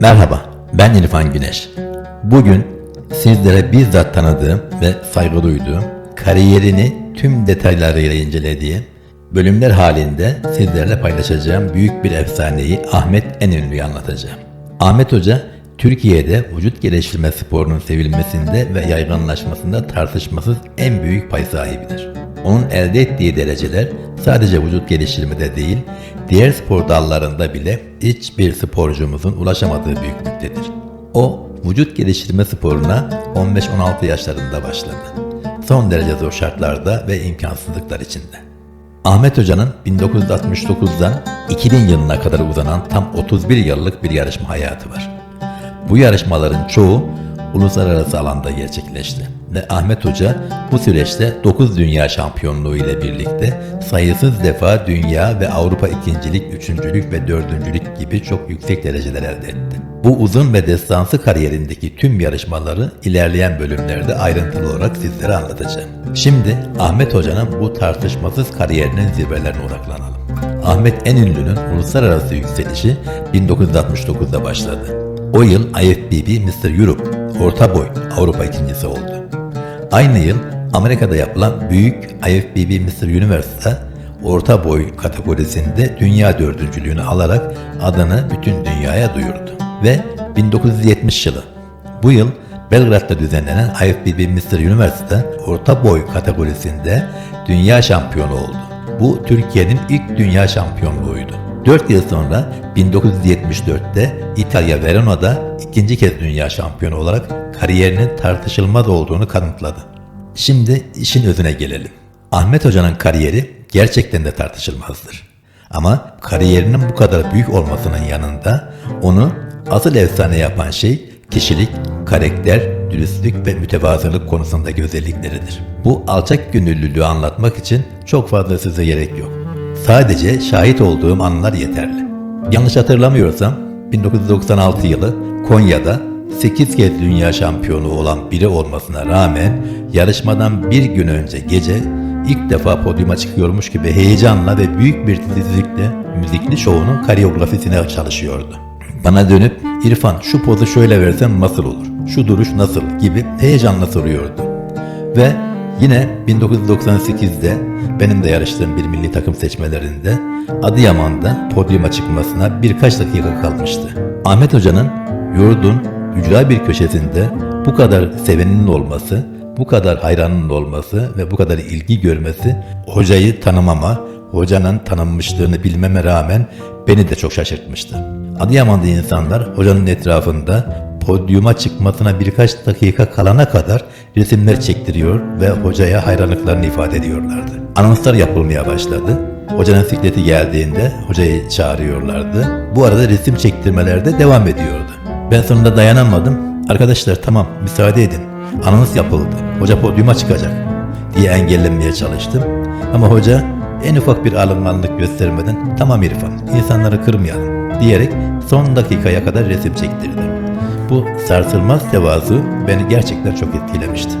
Merhaba, ben İrfan Güneş. Bugün sizlere bizzat tanıdığım ve saygı duyduğum, kariyerini tüm detaylarıyla incelediğim, bölümler halinde sizlerle paylaşacağım büyük bir efsaneyi Ahmet Enünlü'yü anlatacağım. Ahmet Hoca, Türkiye'de vücut geliştirme sporunun sevilmesinde ve yaygınlaşmasında tartışmasız en büyük pay sahibidir. Onun elde ettiği dereceler sadece vücut geliştirmede değil, diğer spor dallarında bile hiçbir sporcumuzun ulaşamadığı büyüklüktedir. O, vücut geliştirme sporuna 15-16 yaşlarında başladı. Son derece zor şartlarda ve imkansızlıklar içinde. Ahmet Hoca'nın 1969'dan 2000 yılına kadar uzanan tam 31 yıllık bir yarışma hayatı var. Bu yarışmaların çoğu uluslararası alanda gerçekleşti ve Ahmet Hoca bu süreçte 9 dünya şampiyonluğu ile birlikte sayısız defa dünya ve Avrupa ikincilik, üçüncülük ve dördüncülük gibi çok yüksek dereceler elde etti. Bu uzun ve destansı kariyerindeki tüm yarışmaları ilerleyen bölümlerde ayrıntılı olarak sizlere anlatacağım. Şimdi Ahmet Hoca'nın bu tartışmasız kariyerinin zirvelerine odaklanalım. Ahmet Enünlü'nün uluslararası yükselişi 1969'da başladı. O yıl IFBB Mr. Europe orta boy Avrupa ikincisi oldu. Aynı yıl Amerika'da yapılan büyük IFBB Mr. Universe'da orta boy kategorisinde dünya dördüncülüğünü alarak adını bütün dünyaya duyurdu. Ve 1970 yılı bu yıl Belgrad'da düzenlenen IFBB Mr. Universe'da orta boy kategorisinde dünya şampiyonu oldu. Bu Türkiye'nin ilk dünya şampiyonluğuydu. 4 yıl sonra 1974'te İtalya Verona'da ikinci kez dünya şampiyonu olarak kariyerinin tartışılmaz olduğunu kanıtladı. Şimdi işin özüne gelelim. Ahmet Hoca'nın kariyeri gerçekten de tartışılmazdır. Ama kariyerinin bu kadar büyük olmasının yanında onu asıl efsane yapan şey kişilik, karakter, dürüstlük ve mütevazılık konusundaki özellikleridir. Bu alçak gönüllülüğü anlatmak için çok fazla size gerek yok. Sadece şahit olduğum anlar yeterli. Yanlış hatırlamıyorsam 1996 yılı Konya'da 8 kez dünya şampiyonu olan biri olmasına rağmen yarışmadan bir gün önce gece ilk defa podyuma çıkıyormuş gibi heyecanla ve büyük bir titizlikle müzikli şovunun koreografisine çalışıyordu. Bana dönüp İrfan şu pozu şöyle versen nasıl olur, şu duruş nasıl gibi heyecanla soruyordu. Ve yine 1998'de benim de yarıştığım bir milli takım seçmelerinde Adıyaman'da podyuma çıkmasına birkaç dakika kalmıştı. Ahmet Hoca'nın yurdun ücra bir köşesinde bu kadar sevenin olması, bu kadar hayranın olması ve bu kadar ilgi görmesi hocayı tanımama, hocanın tanınmışlığını bilmeme rağmen beni de çok şaşırtmıştı. Adıyaman'da insanlar hocanın etrafında podyuma çıkmasına birkaç dakika kalana kadar resimler çektiriyor ve hocaya hayranlıklarını ifade ediyorlardı. Anonslar yapılmaya başladı. Hocanın sikleti geldiğinde hocayı çağırıyorlardı. Bu arada resim çektirmeler de devam ediyordu. Ben sonunda dayanamadım. Arkadaşlar tamam müsaade edin. Anons yapıldı. Hoca podyuma çıkacak diye engellemeye çalıştım. Ama hoca en ufak bir alınganlık göstermeden tamam İrfan insanları kırmayalım diyerek son dakikaya kadar resim çektirdi. Bu sarsılmaz tevazu beni gerçekten çok etkilemişti.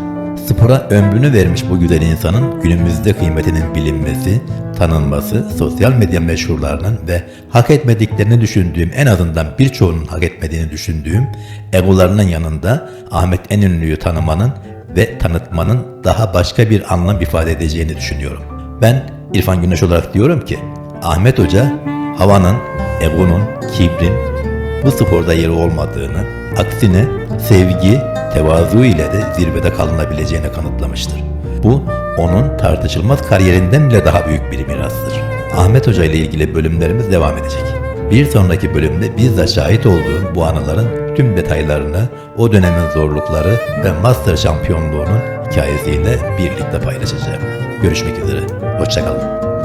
Spora ömrünü vermiş bu güzel insanın günümüzde kıymetinin bilinmesi, tanınması, sosyal medya meşhurlarının ve hak etmediklerini düşündüğüm en azından birçoğunun hak etmediğini düşündüğüm egolarının yanında Ahmet Enünlü'yü tanımanın ve tanıtmanın daha başka bir anlam ifade edeceğini düşünüyorum. Ben İrfan Güneş olarak diyorum ki Ahmet Hoca havanın, egonun, kibrin bu sporda yeri olmadığını, aksine sevgi, tevazu ile de zirvede kalınabileceğini kanıtlamıştır. Bu onun tartışılmaz kariyerinden bile daha büyük bir mirastır. Ahmet Hoca ile ilgili bölümlerimiz devam edecek. Bir sonraki bölümde bizzat şahit olduğum bu anıların tüm detaylarını, o dönemin zorlukları ve Master şampiyonluğunun hikayesiyle birlikte paylaşacağım. Görüşmek üzere, hoşçakalın.